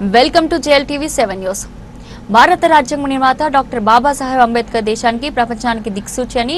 Welcome to JL TV seven news. భారత రాజ్యాంగ నిర్మాత డాక్టర్ బాబాసాహెబ్ అంబేద్కర్ దేశానికి ప్రపంచానికి దిక్సూచి అని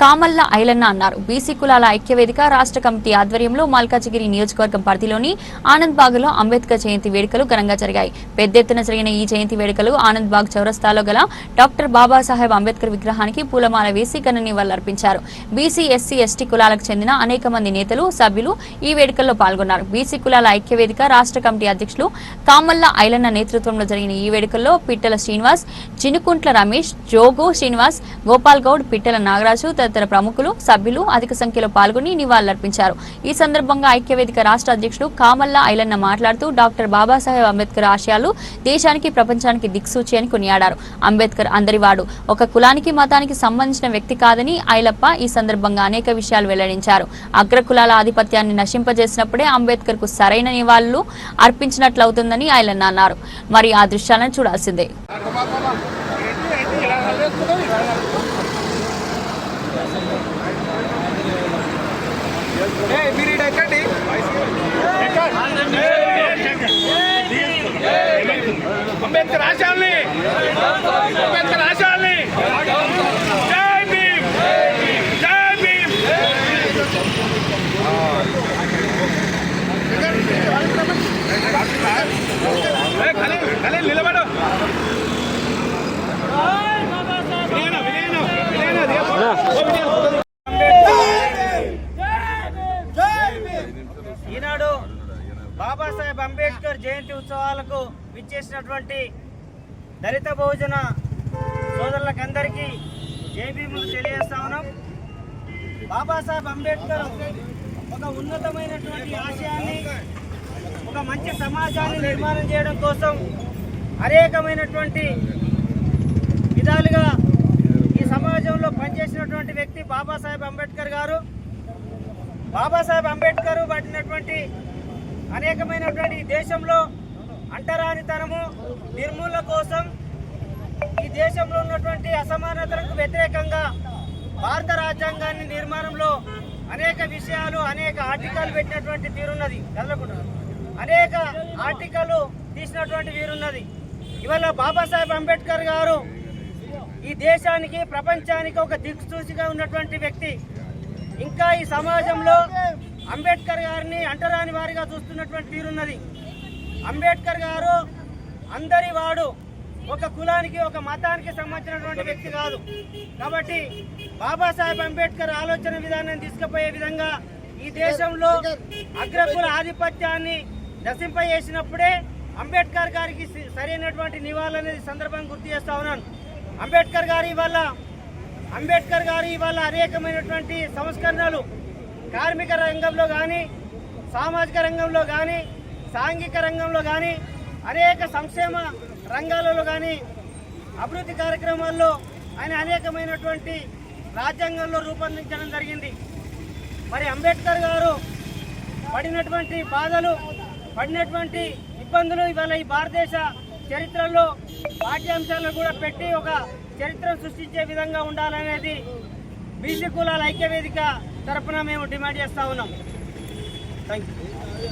కామల్ల ఐలన్న అన్నారు. బీసీ కులాల ఐక్యవేదిక రాష్ట్ర కమిటీ ఆధ్వర్యంలో మల్కాజిగిరి నియోజకవర్గం పరిధిలోని ఆనంద్ బాగ్లో అంబేద్కర్ జయంతి వేడుకలు ఘనంగా జరిగాయి. పెద్ద ఎత్తున జరిగిన ఈ జయంతి వేడుకలు ఆనంద్ బాగ్ చౌరస్తాలో గల డాక్టర్ బాబాసాహెబ్ అంబేద్కర్ విగ్రహానికి పూలమాల వేసి ఘన నివాళులర్పించారు. బీసీ ఎస్సీ ఎస్టీ కులాలకు చెందిన అనేక మంది నేతలు సభ్యులు ఈ వేడుకల్లో పాల్గొన్నారు. బీసీ కులాల ఐక్యవేదిక రాష్ట్ర కమిటీ అధ్యక్షులు కామల్ల ఐలన్న నేతృత్వంలో జరిగిన ఈ వేడుకల్లో పిట్టల శ్రీనివాస్ చినుకుంట్ల రమేష్ జోగు శ్రీనివాస్ గోపాల్ గౌడ్ పిట్టల నాగరాజు తదితర ప్రముఖులు సభ్యులు అధిక సంఖ్యలో పాల్గొని నివాళులర్పించారు. ఈ సందర్భంగా ఐక్యవేదిక రాష్ట్ర అధ్యక్షుడు కామల్లా ఐలన్న మాట్లాడుతూ డాక్టర్ బాబాసాహెబ్ అంబేద్కర్ ఆశయాలు దేశానికి ప్రపంచానికి దిక్సూచి అని కొనియాడారు. అంబేద్కర్ అందరివాడు. ఒక కులానికి మతానికి సంబంధించిన వ్యక్తి కాదని ఐలప్ప ఈ సందర్భంగా అనేక విషయాలు వెల్లడించారు. అగ్రకులాల ఆధిపత్యాన్ని నశింపజేసినప్పుడే అంబేద్కర్కు సరైన నివాళులు అర్పించినట్లవుతుందని ఐలన్న అన్నారు. మరి ఆ దృశ్యాలను చూడాల్సిందే. మీరు ఇటు ఎక్కండి అంబేద్కర్ ఆశాల్ని అంబేద్కర్ ఆశ బాబాసాహెబ్ అంబేద్కర్ జయంతి ఉత్సవాలకు విచ్చేసినటువంటి దళిత బహుజన సోదరులకందరికీ జైభీములు తెలియజేస్తా ఉన్నాం. బాబాసాహెబ్ అంబేద్కర్ ఒక ఉన్నతమైనటువంటి ఆశయాన్ని ఒక మంచి సమాజాన్ని నిర్మాణం చేయడం కోసం అనేకమైనటువంటి విధాలుగా ఈ సమాజంలో పనిచేసినటువంటి వ్యక్తి బాబాసాహెబ్ అంబేద్కర్ గారు. బాబాసాహెబ్ అంబేద్కర్ పట్టినటువంటి అనేకమైనటువంటి దేశంలో అంటరానితనము నిర్మూలన కోసం ఈ దేశంలో ఉన్నటువంటి అసమానతలకు వ్యతిరేకంగా భారత రాజ్యాంగాన్ని నిర్మాణంలో అనేక విషయాలు అనేక ఆర్టికల్ పెట్టినటువంటి తీరున్నది కదలకుండా అనేక ఆర్టికల్ తీసినటువంటి వీరున్నది. ఇవాళ బాబాసాహెబ్ అంబేద్కర్ గారు ఈ దేశానికి ప్రపంచానికి ఒక దిక్సూచిగా ఉన్నటువంటి వ్యక్తి. ఇంకా ఈ సమాజంలో అంబేద్కర్ గారిని అంటరాని వారిగా చూస్తున్నటువంటి తీరున్నది. అంబేద్కర్ గారు అందరి వాడు ఒక కులానికి ఒక మతానికి సంబంధించినటువంటి వ్యక్తి కాదు. కాబట్టి బాబాసాహెబ్ అంబేద్కర్ ఆలోచన విధానాన్ని తీసుకుపోయే విధంగా ఈ దేశంలో అగ్రకుల ఆధిపత్యాన్ని నశింపజేసినప్పుడే అంబేద్కర్ గారికి సరైనటువంటి నివాళులనేది సందర్భంగా గుర్తు చేస్తా ఉన్నాను. అంబేద్కర్ గారి వల్ల అంబేద్కర్ గారి వల్ల అనేకమైనటువంటి సంస్కరణలు కార్మిక రంగంలో కానీ సామాజిక రంగంలో కానీ సాంఘిక రంగంలో కానీ అనేక సంక్షేమ రంగాలలో కానీ అభివృద్ధి కార్యక్రమాల్లో ఆయన అనేకమైనటువంటి రాజ్యాంగంలో రూపొందించడం జరిగింది. మరి అంబేద్కర్ గారు పడినటువంటి బాధలు పడినటువంటి ఇబ్బందులు ఇవాళ ఈ భారతదేశ చరిత్రలో పాఠ్యాంశాలను కూడా పెట్టి ఒక చరిత్రను సృష్టించే విధంగా ఉండాలనేది బీసీ కులాల ఐక్యవేదిక తరఫున మేము డిమాండ్ చేస్తూ ఉన్నాం. Thank you